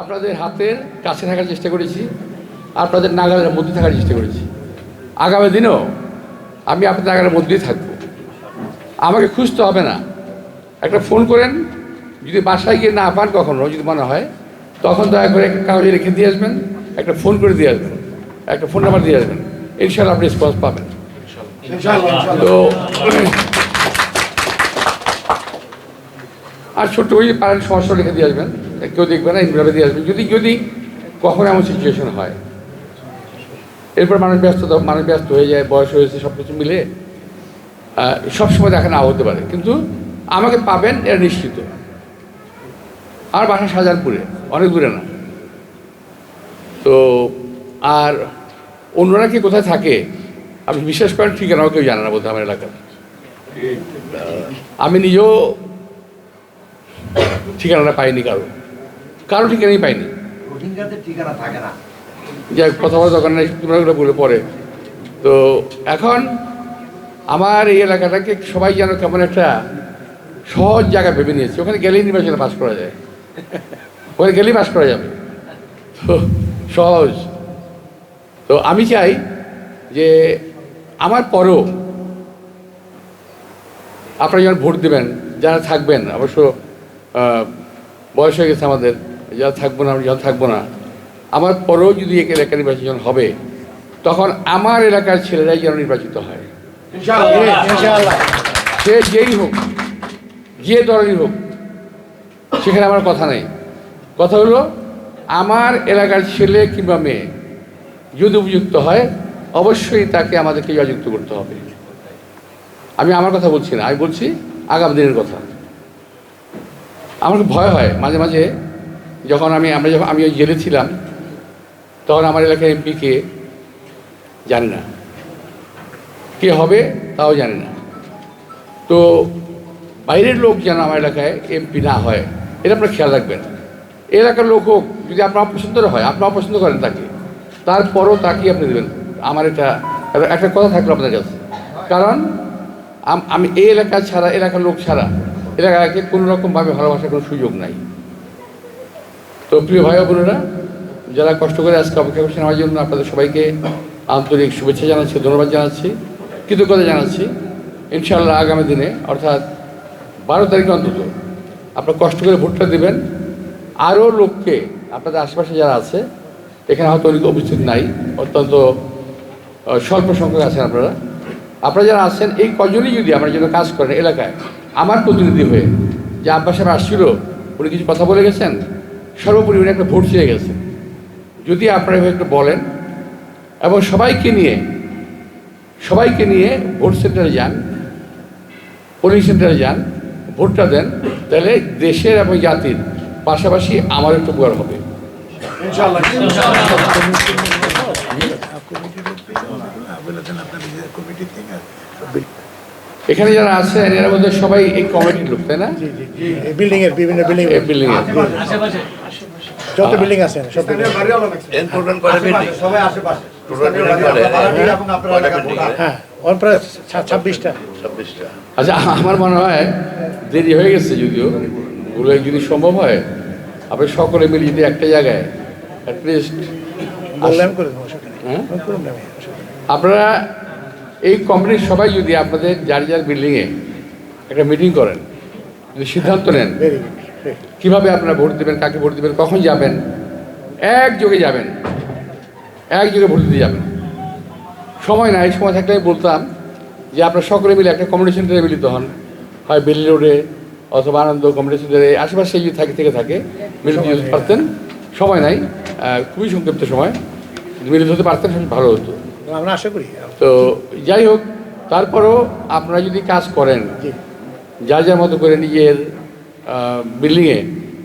আপনাদের হাতের কাছে থাকার চেষ্টা করেছি আপনাদের নাগালের মধ্যে থাকার চেষ্টা করেছি। আগামী দিনেও আমি আপনাদের নাগালের মধ্যেই থাকব। আমাকে খুঁজতে হবে না। একটা ফোন করেন যদি বাসায় গিয়ে না পান কখনো যদি মনে হয় তখন দয়া করে একটা কাগজে রেখে দিয়ে আসবেন একটা ফোন করে দিয়ে আসবেন একটা ফোন নাম্বার দিয়ে আসবেন। ইনশাল্লাহ আপনি রেসপন্স পাবেন। তো আর ছোট্ট ওই পারেন সমস্যা লিখে দিয়ে আসবেন। কেউ দেখবে না এইভাবে দিয়ে আসবেন যদি যদি কখনো এমন সিচুয়েশন হয়, এরপর মানুষ ব্যস্ত মানুষ ব্যস্ত হয়ে যায়, বয়স হয়েছে সব কিছু মিলে সবসময় দেখা নাও হতে পারে। কিন্তু আমাকে পাবেন এটা নিশ্চিত। আর বাসা শাহজাহানপুরে, অনেক দূরে না। তো, আর অন্যরা কি কোথায় থাকে আপনি বিশ্বাস করেন, ঠিকানাও কেউ জানে না বলতে আমার এলাকার। আমি নিজেও ঠিকানাটা পাইনি কারও। কারও ঠিকানাই পাইনি। ঠিকানা থাকে না। যাই কথা বলার দরকার নেই তোমরা ওগুলো বলে পরে। তো এখন আমার এই এলাকাটাকে সবাই যেন কেমন একটা সহজ জায়গা ভেবে নিয়েছে। ওখানে গেলেই নির্বাচনে পাস করা যায়। ওখানে গেলেই পাস করা যাবে। তো সহজ। তো আমি চাই যে আমার পরও আপনারা যখন ভোট দেবেন যারা থাকবেন অবশ্য বয়স হয়ে গেছে আমাদের যারা থাকব না আমরা যারা থাকব না। আমার পরেও যদি এক এলাকা নির্বাচন হবে তখন আমার এলাকার ছেলেরাই যেন নির্বাচিত হয়। ইনশাআল্লাহ। সে যেই হোক যে দলেরই হোক সেখানে আমার কথা নেই। কথা হলো আমার এলাকার ছেলে কিংবা মেয়ে যদি উপযুক্ত হয় অবশ্যই তাকে আমাদেরকে যুক্ত করতে হবে। আমি আমার কথা বলছি না আমি বলছি আগামী দিনের কথা। আমার ভয় হয় মাঝে মাঝে যখন আমি, আমরা যখন আমি ওই জেলে ছিলাম, তখন আমার এলাকার এমপিকে জানি না। কে হবে তাও জানি না। তো বাইরের লোক যেন আমার এলাকায় এমপি না হয়, এটা আপনারা খেয়াল রাখবেন। এলাকার লোক হোক, যদি আপনার পছন্দের হয়, আপনারা পছন্দ করেন তাকে, তারপরও তাকেই আপনি দেবেন। আমার এটা, একটা- একটা কথা থাকল আপনার কাছে। কারণ, আমি এই এলাকা ছাড়া, এলাকার লোক ছাড়া, এলাকাকে কোনো রকমভাবে ভালোবাসার কোনো সুযোগ নাই। তো প্রিয় ভাই বোনেরা, যারা কষ্ট করে আজকে অপেক্ষা করছেন আমার জন্য, আপনাদের সবাইকে আন্তরিক শুভেচ্ছা জানাচ্ছি, ধন্যবাদ জানাচ্ছি, কৃতজ্ঞতা জানাচ্ছি। ইনশাআল্লাহ আগামী দিনে, অর্থাৎ বারো তারিখ অন্তত, আপনারা কষ্ট করে ভোটটা দেবেন। আরও লোককে, আপনাদের আশেপাশে যারা আছে, এখানে হয়তো অনেক উপস্থিত নাই, অত্যন্ত স্বল্প সংখ্যক আছেন আপনারা। আপনারা যারা আছেন, এই কজনই যদি আমার জন্য কাজ করেন এলাকায়, আমার প্রতিনিধি হয়ে, যে আব্বাস আসছিল, উনি কিছু কথা বলে গেছেন? সর্বোপরি উনি একটা ভোট চেয়ে গেছেন যদি আপনারা এভাবে একটু বলেন এবং সবাইকে নিয়ে সবাইকে নিয়ে ভোট সেন্টারে যান পোলিং সেন্টারে যান ভোটটা দেন তাহলে দেশের এবং জাতির পাশাপাশি আমার একটু উপকার হবে। ইনশাআল্লাহ এখানে যারা আছেন এর মধ্যে সবাই এই কমিটির লোক তাই না? বিল্ডিং এর বিভিন্ন বিল্ডিং এই বিল্ডিং এর। যত বিল্ডিং আছে সব building। ইম্পর্টেন্ট করে মিটিং সবাই আশেপাশে। হ্যাঁ। ওর প্রায় ছা- ছাব্বিশটা। ছাব্বিশটা। আচ্ছা আমার মনে হয় দেরি হয়ে গেছে যদিও। ওগুলো যদি সম্ভব হয় আপনি সকলে মিলে যদি একটা জায়গায় অ্যাটলিস্ট হ্যাঁ। আপনারা এই কোম্পানির সবাই যদি আপনাদের যার যার বিল্ডিংয়ে একটা মিটিং করেন যদি সিদ্ধান্ত নেন. কীভাবে আপনারা ভোট দেবেন কাকে ভোট দেবেন কখন যাবেন একযোগে যাবেন একযোগে ভোট দিতে যাবেন। সময় নাই সময় থাকলে বলতাম যে আপনারা সকলে মিলে একটা কমিউনিটি সেন্টারে মিলিত হন। হয় বেলি রোডে অথবা আনন্দ কমিউনিটি সেন্টারে আশেপাশে যদি থাকে থেকে থাকে মিলিত হতে পারতেন। সময় নাই খুবই সংক্ষিপ্ত সময়। যদি মিলিত হতে পারতেন ভালো হতো। আমরা আশা করি তো যাই হোক তারপরও আপনারা যদি কাজ করেন যা যার যার মতো করে নিজের বিল্ডিংয়ে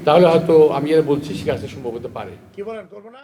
তাহলে হয়তো আমি যেটা বলছি সে কাজটা সম্ভব হতে পারে। কি বলেন করব না?